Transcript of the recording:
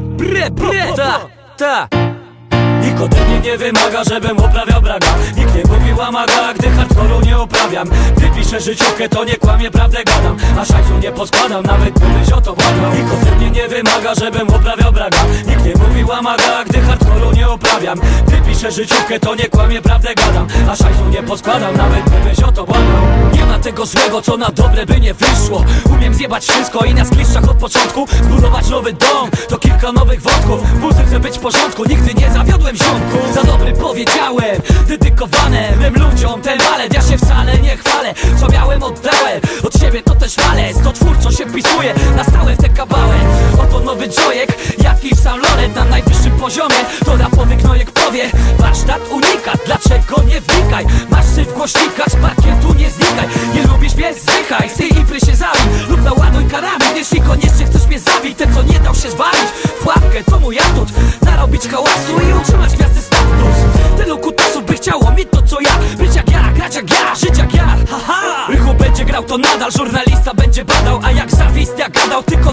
bre, bre Ta, ta. Nikt ode mnie nie wymaga, żebym uprawiał braga. Nikt nie mówił amaga, gdy hardkoru nie uprawiam Gdy piszę życiówkę, to nie kłamię, prawdę gadam. A szajsu nie poskładam, nawet gdybyś o to błagał. Nikt ode mnie nie wymaga, żebym uprawiał braga. Nikt nie mówił amaga, gdy hardkoru nie uprawiam Gdy piszę życiówkę, to nie kłamię, prawdę gadam. A szajsu nie poskładam, nawet gdybyś o to błagał. Nie ma tego złego, co na dobre by nie wyszło. Umiem zjebać wszystko i na skliszczach od początku Zbudować nowy dom, to kilka nowych wątków. W muzyce być w porządku, nigdy nie zawiodłem ziomku. Za dobry powiedziałem, dedykowane mym ludziom ten balet Ja się wcale nie chwalę, co miałem oddałem. Od siebie to też walec, to twórczo się wpisuje. Na stałe w tę kabałę. Oto nowy Joyek, jakiś sam Loret Na najwyższym poziomie, to rapowy knojek powie Warsztat unikat, dlaczego nie wnikaj? Masz syf w głośnikach, z parkietu nie znikaj. Nie lubisz mnie, zdychaj, z tej impry się zabij Lub naładuj karami, mój atut Narobić hałasu i utrzymać gwiazdy status. Tylu kutasów by chciało mieć to co ja. Być jak ja, grać jak ja, żyć jak ja. Haha! Rychu będzie grał to nadal, żurnalista będzie badał A jak zawist jak gadał, tylko